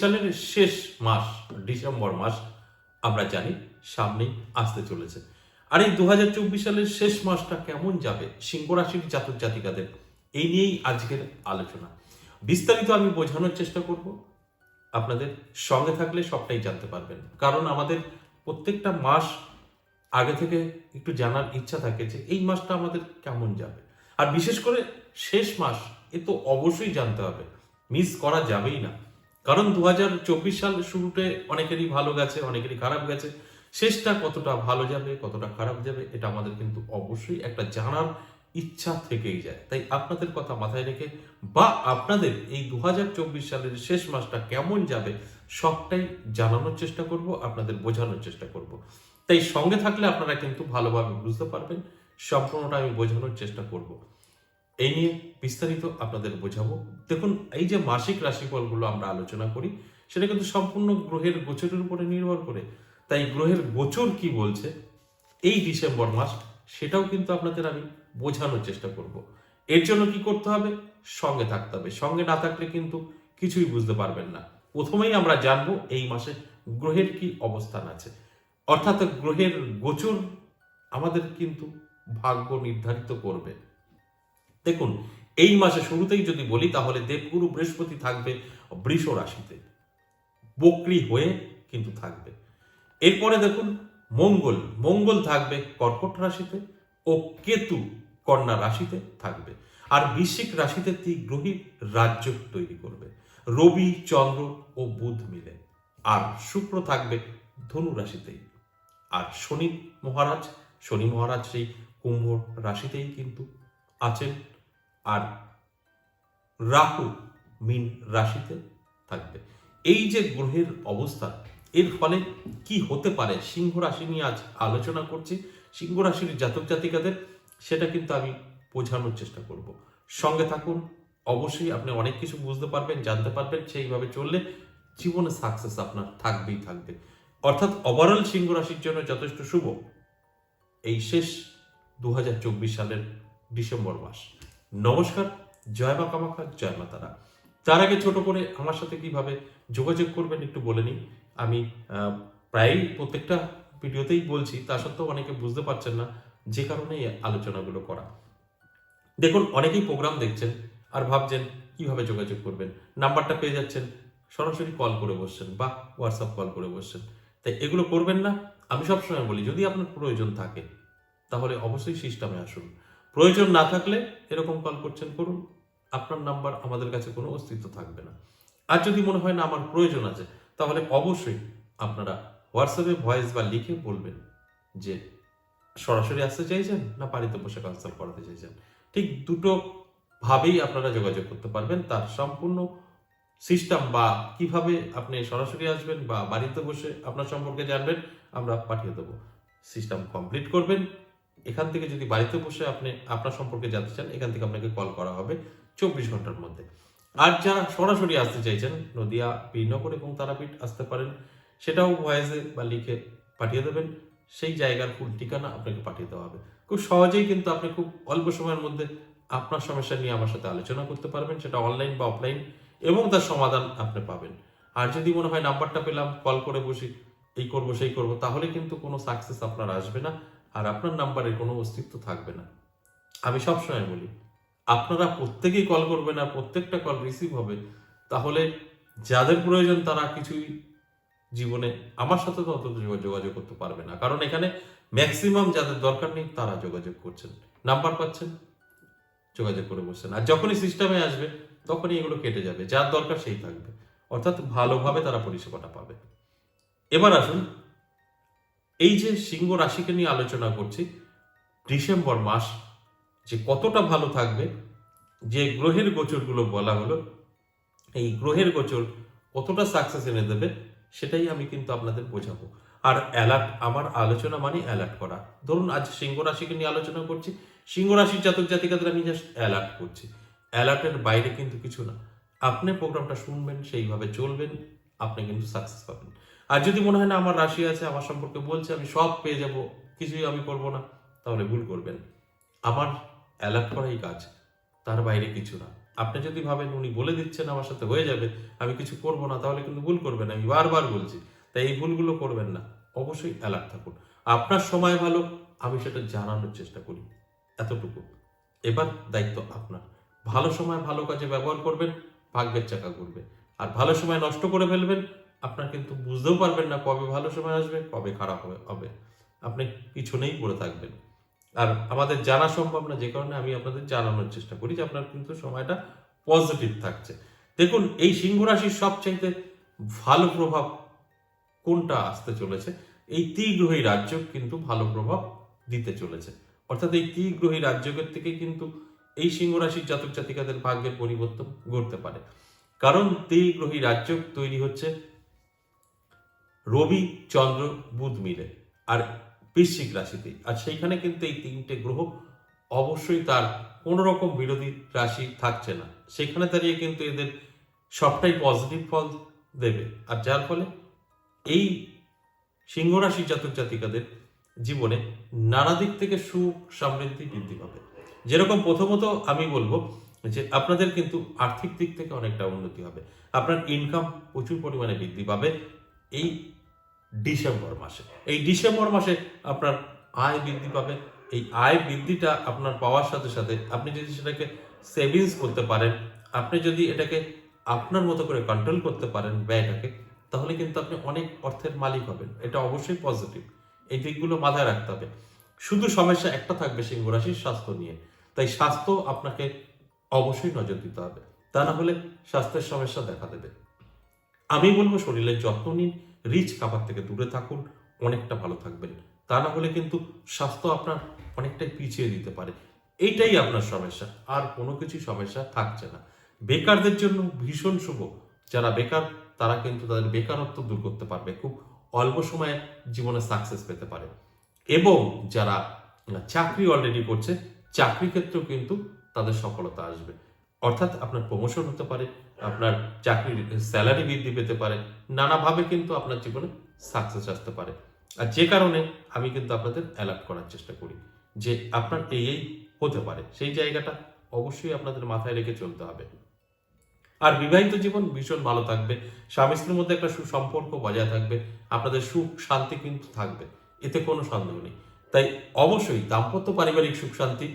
সালের শেষ মাস, ডিসেম্বর মাস, আমরা জানি সামনেই আসতে চলেছে। আর এই দু হাজার চব্বিশ সালের শেষ মাসটা কেমন যাবে সিংহ রাশির জাতক জাতিকাদের, এই নিয়েই আজকের আলোচনা। বিস্তারিত আমি বোঝানোর চেষ্টা করব। আপনাদের সঙ্গে থাকলে সবটাই জানতে পারবেন। কারণ আমাদের প্রত্যেকটা মাস আগে থেকে একটু জানার ইচ্ছা থাকে যে এই মাসটা আমাদের কেমন যাবে। আর বিশেষ করে শেষ মাস, এ তো অবশ্যই জানতে হবে। মিস করা যাবেই না। কারণ দু হাজার চব্বিশ সাল শুরুতে অনেকেরই ভালো গেছে, অনেকেরই খারাপ গেছে। শেষটা কতটা ভালো যাবে, কতটা খারাপ যাবে, এটা আমাদের কিন্তু অবশ্যই একটা জানার ইচ্ছা থেকেই যায়। তাই আপনাদের কথা মাথায় রেখে বা আপনাদের এই দু হাজার চব্বিশ সালের শেষ মাসটা কেমন যাবে, সবটাই জানানোর চেষ্টা করব, আপনাদের বোঝানোর চেষ্টা করব। তাই সঙ্গে থাকলে আপনারা কিন্তু ভালোভাবে বুঝতে পারবেন, সম্পূর্ণটা আমি বোঝানোর চেষ্টা করব। এই নিয়ে বিস্তারিত আপনাদের বোঝাবো। দেখুন, এই যে মাসিক রাশিফলগুলো আমরা আলোচনা করি, সেটা কিন্তু সম্পূর্ণ গ্রহের গোচরের উপরে নির্ভর করে। তাই গ্রহের গোচর কি বলছে, এই ডিসেম্বর মাস, সেটাও কিন্তু আপনাদের আমি বোঝানোর চেষ্টা করব। এর জন্য কি করতে হবে? সঙ্গে থাকতে হবে। সঙ্গে না থাকলে কিন্তু কিছুই বুঝতে পারবেন না। প্রথমেই আমরা জানব এই মাসে গ্রহের কি অবস্থান আছে। অর্থাৎ গ্রহের গোচর আমাদের কিন্তু ভাগ্য নির্ধারিত করবে। দেখুন, এই মাসে শুরুতেই যদি বলি, তাহলে দেবগুরু বৃহস্পতি থাকবে বৃষ রাশিতে। বক্রি হয়ে কিন্তু থাকবে। এরপরে দেখুন, মঙ্গল। মঙ্গল থাকবে কর্কট রাশিতে ও কেতু কন্যা রাশিতে থাকবে। আর বৃশ্চিক রাশিতে তি গ্রহী রাজ্য তৈরি করবে। রবি, চন্দ্র ও বুধ মিলে। আর শুক্র থাকবে ধনু রাশিতেই। আর শনি মহারাজ শনি মহারাজ সেই কুম্ভ রাশিতেই কিন্তু আছেন। আর রাহু মিন রাশিতে থাকবে। এই যে গ্রহের অবস্থা, এর ফলে কি হতে পারে সিংহ রাশি নিয়ে আজ আলোচনা করছি। সিংহ রাশির জাতক জাতিকাদের, সেটা কিন্তু আমি বোঝানোর চেষ্টা করব। সঙ্গে থাকুন, অবশ্যই আপনি অনেক কিছু বুঝতে পারবেন, জানতে পারবেন, সেইভাবে চললে জীবনে সাকসেস আপনার থাকবেই থাকবে। অর্থাৎ ওভারঅল সিংহ রাশির জন্য যথেষ্ট শুভ। এই শেষ দু হাজার চব্বিশ সালের ডিসেম্বর মাস। নমস্কার, জয় মা কামাখ্যা, জয় মা তারা। তার আগে ছোট করে আমার সাথে কীভাবে যোগাযোগ করবেন একটু বলে নিই। আমি প্রায়ই প্রত্যেকটা ভিডিওতেই বলছি, তা সত্ত্বেও অনেকে বুঝতে পারছেন না যে কারণে এই আলোচনাগুলো করা। দেখুন, অনেকেই প্রোগ্রাম দেখছেন আর ভাবছেন, কীভাবে যোগাযোগ করবেন? নাম্বারটা পেয়ে যাচ্ছেন, সরাসরি কল করে বসছেন বা হোয়াটসঅ্যাপ কল করে বসছেন। তাই এগুলো করবেন না। আমি সবসময় বলি, যদি আপনার প্রয়োজন থাকে, তাহলে অবশ্যই সিস্টেমে আসুন। প্রয়োজন না থাকলে এরকম কল করছেন, করুন। আপনার নাম্বার আমাদের কাছে কোনো অস্তিত্ব থাকবে না। আর যদি মনে হয় না, আমার প্রয়োজন আছে, তাহলে অবশ্যই আপনারা হোয়াটসঅ্যাপে ভয়েস বা লিখে বলবেন যে, সরাসরি আসতে চাইছেন না বাড়িতে বসে কনসাল্ট করাতে চাইছেন। ঠিক দুটো ভাবেই আপনারা যোগাযোগ করতে পারবেন। তার সম্পূর্ণ সিস্টেম বা কীভাবে আপনি সরাসরি আসবেন বা বাড়িতে বসে আপনার সম্পর্কে জানবেন, আমরা পাঠিয়ে দেবো। সিস্টেম কমপ্লিট করবেন। এখান থেকে যদি বাড়িতে বসে আপনি আপনার সম্পর্কে জানতে চান, এখান থেকে আপনাকে কল করা হবে চব্বিশ ঘণ্টার মধ্যে। আর যারা সরাসরি আসতে চাইছেন, নদিয়া বীরনগর এবং তারাপীঠ আসতে পারেন, সেটাও ভয়েসে বা লিখে পাঠিয়ে দেবেন। সেই জায়গার ফুল ঠিকানা আপনাকে পাঠিয়ে দেওয়া হবে। খুব সহজেই কিন্তু আপনি খুব অল্প সময়ের মধ্যে আপনার সমস্যা নিয়ে আমার সাথে আলোচনা করতে পারবেন, সেটা অনলাইন বা অফলাইন এবং তার সমাধান আপনি পাবেন। আর যদি মনে হয় নাম্বারটা পেলাম কল করে বসি, এই করব, সেই করব, তাহলে কিন্তু কোনো সাকসেস আপনার আসবে না। আর আপনার নাম্বারের কোনো অস্তিত্ব থাকবে না। আমি সবসময় বলি, আপনারা প্রত্যেকেই কল করবেন আর প্রত্যেকটা কল রিসিভ হবে। তাহলে যাদের প্রয়োজন তারা কিছুই জীবনে আমার সাথে তো অত যোগাযোগ করতে পারবে না। কারণ এখানে ম্যাক্সিমাম যাদের দরকার নেই তারা যোগাযোগ করছেন। নাম্বার পাচ্ছেন, যোগাযোগ করে বসছেন। আর যখনই সিস্টেমে আসবে, তখনই এগুলো কেটে যাবে। যার দরকার সেই থাকবে। অর্থাৎ ভালোভাবে তারা পরিষেবাটা পাবে। এবার আসুন এই যে সিংহ রাশিকে নিয়ে আলোচনা করছি, ডিসেম্বর মাস যে কতটা ভালো থাকবে, যে গ্রহের গোচরগুলো বলা হলো, এই গ্রহের গোচর কতটা সাকসেস এনে দেবে, সেটাই আমি কিন্তু আপনাদের বোঝাবো। আর অ্যালার্ট আমার আলোচনা মানে অ্যালার্ট করা। ধরুন, আজ সিংহ রাশিকে নিয়ে আলোচনা করছি, সিংহ রাশির জাতক জাতিকাদের আমি জাস্ট অ্যালার্ট করছি। অ্যালার্টের বাইরে কিন্তু কিছু না। আপনি প্রোগ্রামটা শুনবেন, সেইভাবে চলবেন, আপনি কিন্তু সাকসেস পাবেন। আর যদি মনে হয় না, আমার রাশি আছে, আমার সম্পর্কে বলছে, আমি সব পেয়ে যাব, কিছুই আমি করব না, তাহলে ভুল করবেন। আমার অ্যালার্ট করাই কাজ, তার বাইরে কিছু না। আপনি যদি ভাবেন উনি বলে দিচ্ছেন, আমার সাথে হয়ে যাবে, আমি কিছু করব না, তাহলে কিন্তু ভুল করবেন, আমি বারবার বলছি। তাই এই ভুলগুলো করবেন না, অবশ্যই অ্যালার্ট থাকুন। আপনার সময় ভালো, আমি সেটা জানানোর চেষ্টা করি, এতটুকু। এবার দায়িত্ব আপনার। ভালো সময় ভালো কাজে ব্যবহার করবেন, ভাগ্যের চাকা ঘুরবে। আর ভালো সময় নষ্ট করে ফেলবেন আপনার কিন্তু বুঝতেও পারবেন না কবে ভালো সময় আসবে, কবে খারাপ হবে আপনি পিছনেই পড়ে থাকবেন। আর আমাদের জানা সম্ভব না, যে কারণে আমি আপনাদের জানানোর চেষ্টা করি যে আপনার কিন্তু সময়টা পজিটিভ থাকছে। দেখুন, এই সিংহ রাশির সবচাইতে ভালো প্রভাব কোনটা আসতে চলেছে? এই ত্রিগ্রহী রাজ্য কিন্তু ভালো প্রভাব দিতে চলেছে। অর্থাৎ এই ত্রিগ্রহী রাজ্যকের থেকে কিন্তু এই সিংহ রাশির জাতক জাতিকাদের ভাগ্যের পরিবর্তন ঘটতে পারে। কারণ ত্রিগ্রহী রাজ্য তৈরি হচ্ছে রবি, চন্দ্র, বুধ মিলে। আর বৃশ্চিক রাশিতে। আর সেইখানে কিন্তু এই তিনটে গ্রহ অবশ্যই তার কোনো রকম বিরোধী রাশি থাকছে না। সেখানে দাঁড়িয়ে কিন্তু এদের সবটাই পজিটিভ ফল দেবে। আর যার ফলে এই সিংহ রাশি জাতক জাতিকাদের জীবনে নানা দিক থেকে সুখ সমৃদ্ধি বৃদ্ধি পাবে। যেরকম প্রথমত আমি বলব যে আপনাদের কিন্তু আর্থিক দিক থেকে অনেকটা উন্নতি হবে। আপনার ইনকাম প্রচুর পরিমাণে বৃদ্ধি পাবে। এই ডিসেম্বর মাসে। এই ডিসেম্বর মাসে আপনার আয় বৃদ্ধি পাবে। এই আয় বৃদ্ধিটা আপনার পাওয়ার সাথে সাথে আপনি যদি সেটাকে সেভিংস করতে পারেন, আপনি যদি এটাকে আপনার মতো করে কন্ট্রোল করতে পারেন ব্যয়টাকে, তাহলে কিন্তু আপনি অনেক অর্থের মালিক হবেন। এটা অবশ্যই পজিটিভ এই দিকগুলো মাথায় রাখতে হবে। শুধু সমস্যা একটা থাকবে সিংহ রাশির স্বাস্থ্য নিয়ে। তাই স্বাস্থ্য আপনাকে অবশ্যই নজর দিতে হবে। তা না হলে স্বাস্থ্যের সমস্যা দেখা দেবে। আমি বলব শরীরের যত্ন নিন। রিচ খাবার থেকে দূরে থাকুন, অনেকটা ভালো থাকবেন। তা না হলে কিন্তু স্বাস্থ্য আপনার অনেকটাই পিছিয়ে দিতে পারে। এইটাই আপনার সমস্যা, আর কোনো কিছু সমস্যা থাকছে না। বেকারদের জন্য ভীষণ শুভ। যারা বেকার, তারা কিন্তু তাদের বেকারত্ব দূর করতে পারবে, খুব অল্প সময়ে জীবনে সাকসেস পেতে পারে। এবং যারা চাকরি অলরেডি করছে চাকরি ক্ষেত্রেও কিন্তু তাদের সফলতা আসবে। অর্থাৎ আপনার প্রমোশন হতে পারে, আপনার চাকরির স্যালারি বৃদ্ধি পেতে পারে, নানাভাবে কিন্তু আপনার জীবনে সাকসেস আসতে পারে। আর যে কারণে আমি কিন্তু আপনাদের অ্যালার্ট করার চেষ্টা করি যে আপনার এই এই হতে পারে। সেই জায়গাটা অবশ্যই আপনাদের মাথায় রেখে চলতে হবে। আর বিবাহিত জীবন ভীষণ ভালো থাকবে। স্বামী স্ত্রীর মধ্যে একটা সুসম্পর্ক বজায় থাকবে, আপনাদের সুখ শান্তি কিন্তু থাকবে, এতে কোনো সন্দেহ নেই। তাই অবশ্যই দাম্পত্য পারিবারিক সুখ শান্তি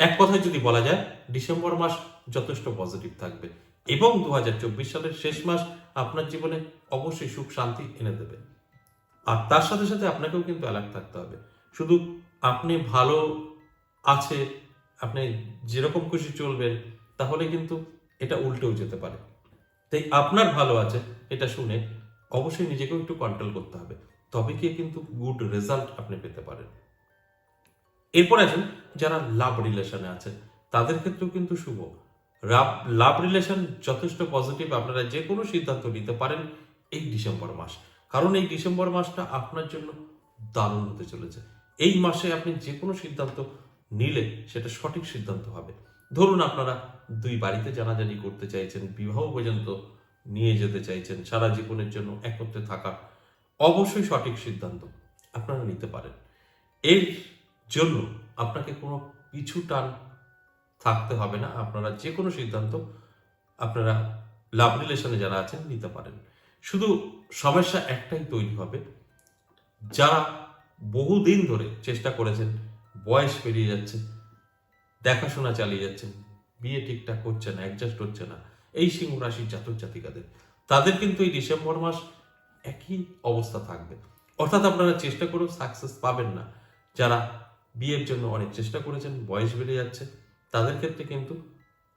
এক কথায় যদি বলা যায়, ডিসেম্বর মাস যথেষ্ট পজিটিভ থাকবে এবং দু হাজার চব্বিশ সালের শেষ মাস আপনার জীবনে অবশ্যই সুখ, শান্তি এনে দেবে। আর তার সাথে সাথে আপনাকেও কিন্তু অ্যালার্ট থাকতে হবে। শুধু আপনি ভালো আছে, আপনি যেরকম খুশি চলবেন, তাহলে কিন্তু এটা উল্টেও যেতে পারে। তাই আপনার ভালো আছে, এটা শুনে অবশ্যই নিজেকেও একটু কন্ট্রোল করতে হবে। তবে গিয়ে কিন্তু গুড রেজাল্ট আপনি পেতে পারেন। এরপর আসুন, যারা লাভ রিলেশনে আছে, তাদের ক্ষেত্রেও কিন্তু শুভ। লাভ রিলেশন যথেষ্ট পজিটিভ, আপনারা যে কোনো সিদ্ধান্ত নিতে পারেন এই ডিসেম্বর মাস। কারণ এই ডিসেম্বর মাসটা আপনার জন্য দারুণ হতে চলেছে। এই মাসে আপনি যে কোনো সিদ্ধান্ত নিলে সেটা সঠিক সিদ্ধান্ত হবে। ধরুন আপনারা দুই বাড়িতে জানাজানি করতে চাইছেন, বিবাহ পর্যন্ত নিয়ে যেতে চাইছেন, সারা জীবনের জন্য একত্রে থাকা, অবশ্যই সঠিক সিদ্ধান্ত আপনারা নিতে পারেন। এর জন্য আপনাকে কোনো পিছু টান থাকতে হবে না। আপনারা যে কোনো সিদ্ধান্ত আপনারা লাভ রিলেশনে যারা আছেন নিতে পারেন। শুধু সমস্যা একটাই তৈরি হবে। যারা বহুদিন ধরে চেষ্টা করেছেন, বয়স পেরিয়ে যাচ্ছে, দেখাশোনা চালিয়ে যাচ্ছেন, বিয়ে ঠিকঠাক হচ্ছে না অ্যাডজাস্ট হচ্ছে না, এই সিংহ রাশির জাতক জাতিকাদের, তাদের কিন্তু এই ডিসেম্বর মাস একই অবস্থা থাকবে। অর্থাৎ আপনারা চেষ্টা করেও সাকসেস পাবেন না। যারা বিয়ের জন্য অনেক চেষ্টা করেছেন, বয়স বেড়ে যাচ্ছে। তাদের ক্ষেত্রে কিন্তু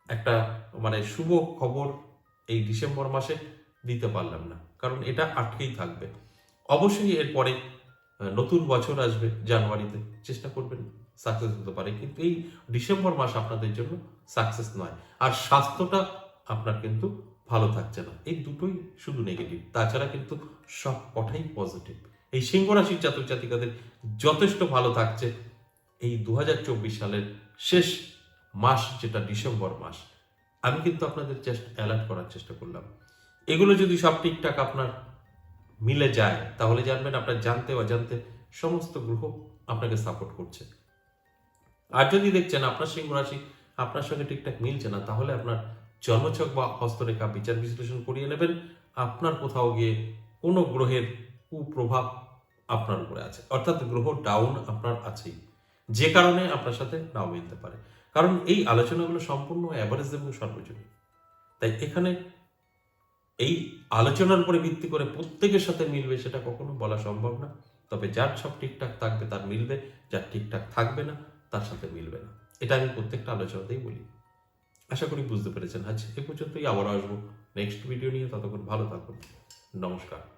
একটা মানে শুভ খবর এই ডিসেম্বর মাসে দিতে পারলাম না, কারণ এটা আটকেই থাকবে। অবশ্যই এরপরে নতুন বছর আসবে জানুয়ারিতে, চেষ্টা করবেন সাকসেস হতে পারে, কিন্তু এই ডিসেম্বর মাস আপনাদের জন্য সাকসেস নয়। আর স্বাস্থ্যটা আপনার কিন্তু ভালো থাকছে না, এই দুটোই শুধু নেগেটিভ তাছাড়া কিন্তু সব কটাই পজিটিভ এই সিংহ রাশির জাতক জাতিকাদের যথেষ্ট ভালো থাকছে এই দু হাজার চব্বিশ সালের শেষ মাস যেটা ডিসেম্বর মাস, আমি কিন্তু আপনাদের জাস্ট অ্যালার্ট করার চেষ্টা করলাম। এগুলো যদি সব ঠিকঠাক আপনার মিলে যায়, তাহলে জানবেন আপনার জানতে অজান্তে সমস্ত গ্রহ আপনাকে সাপোর্ট করছে। আর যদি দেখছেন আপনার সিংহ রাশি আপনার সঙ্গে ঠিকঠাক মিলছে না, তাহলে আপনার জন্মছক বা হস্তরেখা বিচার বিশ্লেষণ করিয়ে নেবেন। আপনার কোথাও গিয়ে কোনো গ্রহের কুপ্রভাব আপনার উপরে আছে, অর্থাৎ গ্রহ ডাউন আপনার আছেই। যে কারণে আপনার সাথে নাও মিলতে পারে। কারণ এই আলোচনাগুলো সম্পূর্ণ অ্যাভারেজ এবং সর্বজনীন। তাই এখানে এই আলোচনার উপরে ভিত্তি করে প্রত্যেকের সাথে মিলবে সেটা কখনো বলা সম্ভব না। তবে যার সব ঠিকঠাক থাকবে তার মিলবে, যার ঠিকঠাক থাকবে না তার সাথে মিলবে না। এটা আমি প্রত্যেকটা আলোচনাতেই বলি। আশা করি বুঝতে পেরেছেন। আজ এ পর্যন্তই। আবার আসব নেক্সট ভিডিও নিয়ে। ততক্ষণ ভালো থাকুন। নমস্কার।